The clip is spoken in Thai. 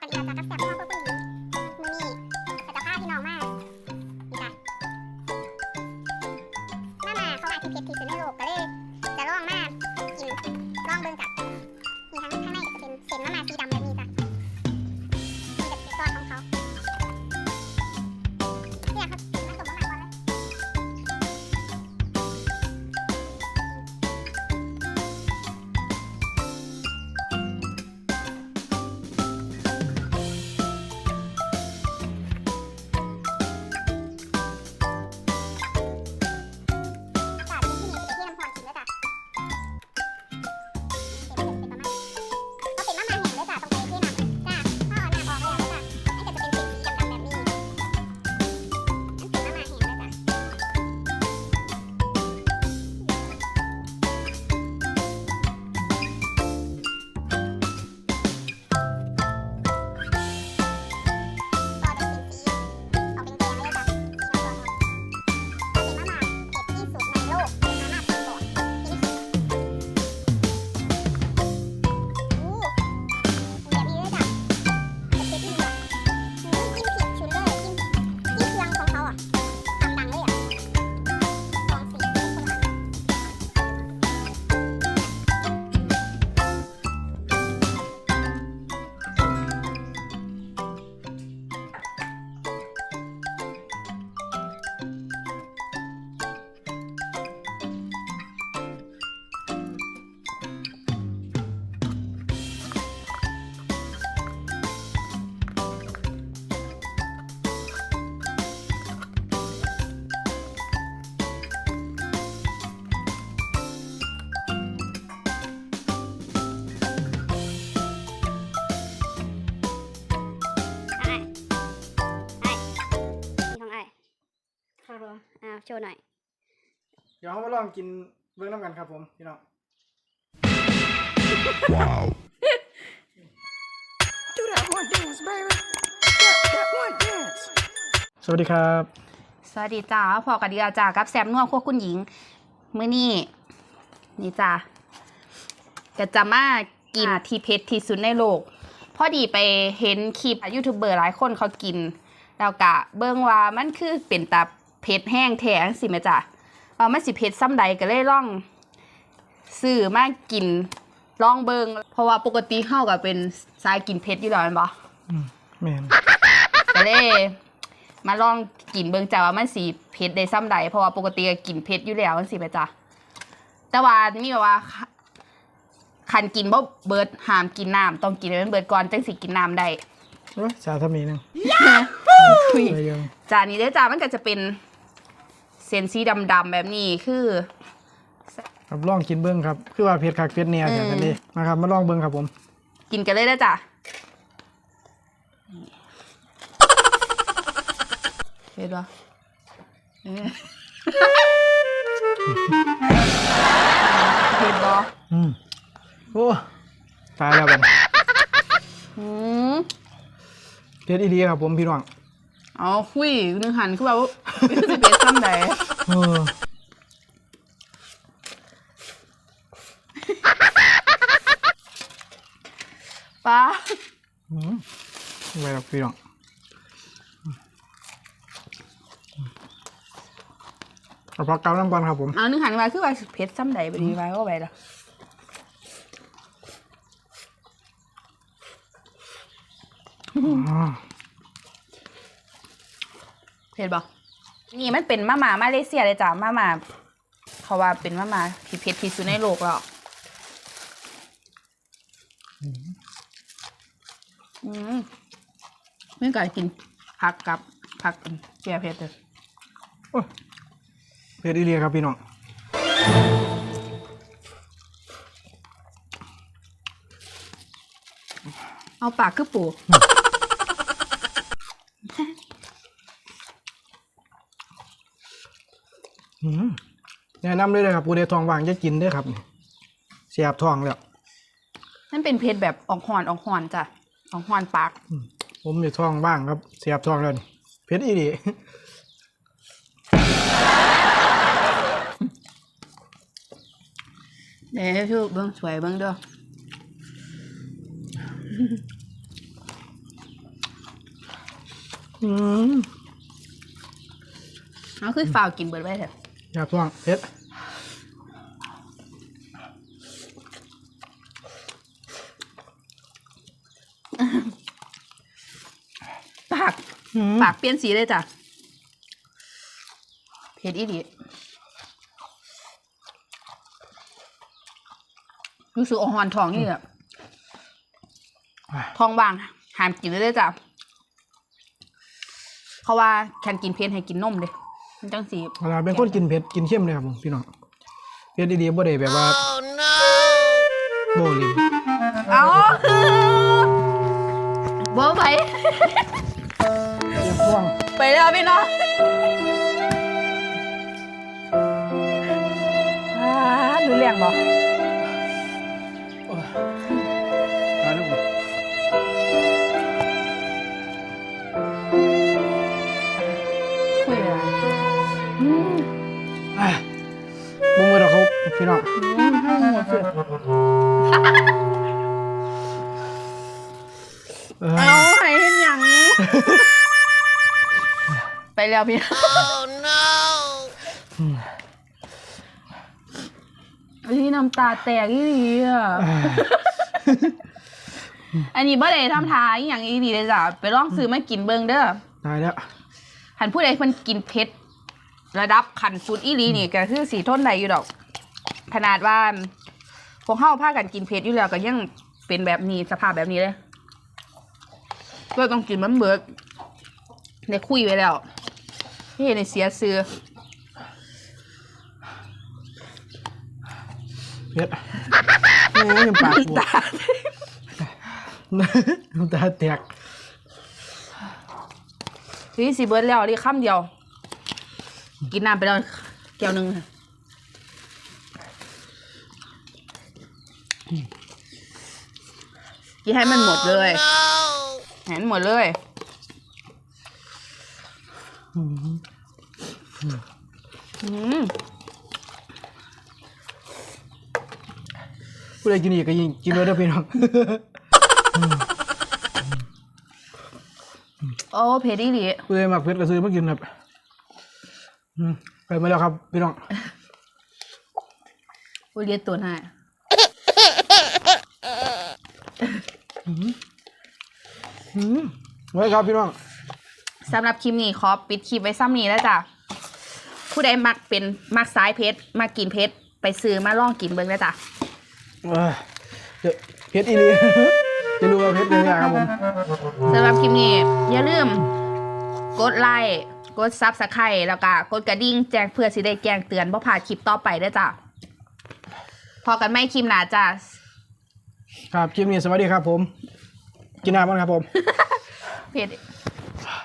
Kenyataan. ครับผมอ่าโชว์หน่อย เดี๋ยวเรามาลองกินเบื้องน้ำกันครับผมพี่น้อง Wow. Do that one dance, baby. That, that one dance. สวัสดีครับสวัสดีจ้าพอกันดีแล้วจ้ากับแซมนัวพวกคุณหญิง มื้อนี้นี่จ้าก็จะมากินที่เพชรที่สุดในโลก พอดีไปเห็นคลิปยูทูบเบอร์หลายคนเขากิน แล้วกะเบิ่งว่ามันคือเป็นตา เพชรแห้งแท้จังสิแม่จ้ะว่ามันสิเพชรซ้ำใดก็เลยลองซื้อมากินลองเบิงเพราะว่าปกติเฮาก็เป็นสายกินเพชรอยู่แล้วแม่นบ่แมนก็เลยมาลองกินเบิ่งจ้าว่ามันสีเผ็ดได้ซ้ำใดเพราะว่าปกติก็กินเผ็ดอยู่แล้วจังซี่ไปจ้ะแต่ว่ามีแบบว่าคันกินบ่เบิดห้ามกินน้ำต้องกินให้มันเบิดก่อนจังสิกินน้ำได้โอ้ยชาทำนี้หนึงอุ้ยเลยยังจานนี้เด้อจ้ามันก็จะเป็น เส้นสีดำๆแบบนี้คือ ครับลองกินเบื้องครับ คือว่าเผ็ดคักเผ็ดแน่อืมจากกันดีมาครับมาลองเบื้องครับผมกินกันเลยเด้อจ้ะเผ็ดปะเอ๊ะเผ็ดปะอืมโอ้ตายแล้วบัดนี้อืมเผ็ดอีดีครับผมพี่น้องเอาคุยนึงหันคือแบบว่า ไม่รู้จะเป็นซ้ำใดเออป้าอืมไว้ครับพี่น้องเอาพักเกาน้ำก่อนครับผม เอานึงหันมาคือว่าเพชรซ้ำใดไปดีไปก็ไปละอ่าเพชรบอก นี่มันเป็นมาม่ามาเลเซียเลยจ้ะมาม่าเขาว่าเป็นมาม่าที่เพชรที่สุดในโลกแล้วอืมไม่ก่กินผักกับผักแก่เพชรเลยโอ้ยเผ็ดอีดีครับพี่น้องเอาปากคือปู อืมแนะนำเลยเลยครับปูเดทองวางจะกินเด้วยครับนี่เสียบทองแล้วนั่นเป็นเพชรแบบออกหอนออกหอนจ้ะออกหอนปากผมอยู่ท้องบ้างครับ เสียบท้องแล้วนี่เพชรอีดีเดี๋ยวชูเบิ้งสวยเบิ้งเด้ออืมเอาคือฝ่าวกินเบิดไว้เถอะอยากฟังเผ็ดปากอืมปากเปลี่ยนสีเลยจ้ะเผ็ดอีดีรู้สึกอ่อนท้องนี่อะท้องว่างห้ามกินเลยเด้อจ้ะเขาว่าแคนกินเผ็ดให้กินนมเด้มันจังสีเวลาเป็นคนกินเผ็ดกินเข้มเลยครับผมพี่น้องเผ็ดดีๆบ่ได้แบบว่าโบลินเอาบ่ไปอยากฟัง ไปแล้วพี่น้องอ่าดูเรียงบ่ตายแล้วบ่คุยอะไรอืมอะบ่มือดอกเขาพี่น้องอืมให้หมดสิเออเอาให้เห็นอย่างนี้ ไปแล้วพี่นี่น้ำตาแตกอีหลีอะ อันนี้บ่ได้ทำทาอหย่างอีหลีเลยจ้ะไปลองซื้อมากินเบิ่งเด้อตายแล้ว หันผู้ใดเพิ่นกินเผ็ดระดับขันสุดอีหลีนี่ก็คือสีทนได้อยู่ดอก ขนาดว่าพวกเฮาพากันกินเผ็ดอยู่แล้วก็ยังเป็นแบบนี้สภาพแบบนี้เลยก็ต้องกินมันเบิดได้คุยไว้แล้ว นี่ในเสียซื้อเผ็ดโอ้ยน้ำปากบวตาน้ำตาแตกที่สิเบิดแล้วนี่คำเดียว กินน้ำไปแล้วแก้วหนึงค่ะกินให้มันหมดเลยให้มันหมดเลย อืมอืมผู้ใดกินอีกก็ยิงกินเลยเด้อพี่น้อง โอ้เผ็ดอีหลีผู้ใดมักเผ็ดก็ซื้อมากินครับอืมไปมาแล้วครับพี่น้องอุเรียนตัวหน้าอืมไว้ครับพี่น้อง สำหรับคลิปนี้ขอปิดคลิปไว้ซ้ำนี้แล้วจ้ะผู้ใดมักเป็นมักสายเพชรมากินเพชรไปซื้อมาลองกินเบิ่งแล้วจ้ะเอ้ยเดี๋ยวเผ็ดอีหลีจะรู้ว่าเผ็ดยังไงครับผม สำหรับคลิปนี้อย่าลืมกดไลค์กดซับสไครต์แล้วก็กดกระดิ่งแจ้งเพื่อสิได้แจ้งเตือนบ่พลาดคลิปต่อไปเด้อจ้ะพอกันไม่คลิปหน้าจ้ะครับคลิปนี้สวัสดีครับผม กินน้ำบ้างครับผม เพชร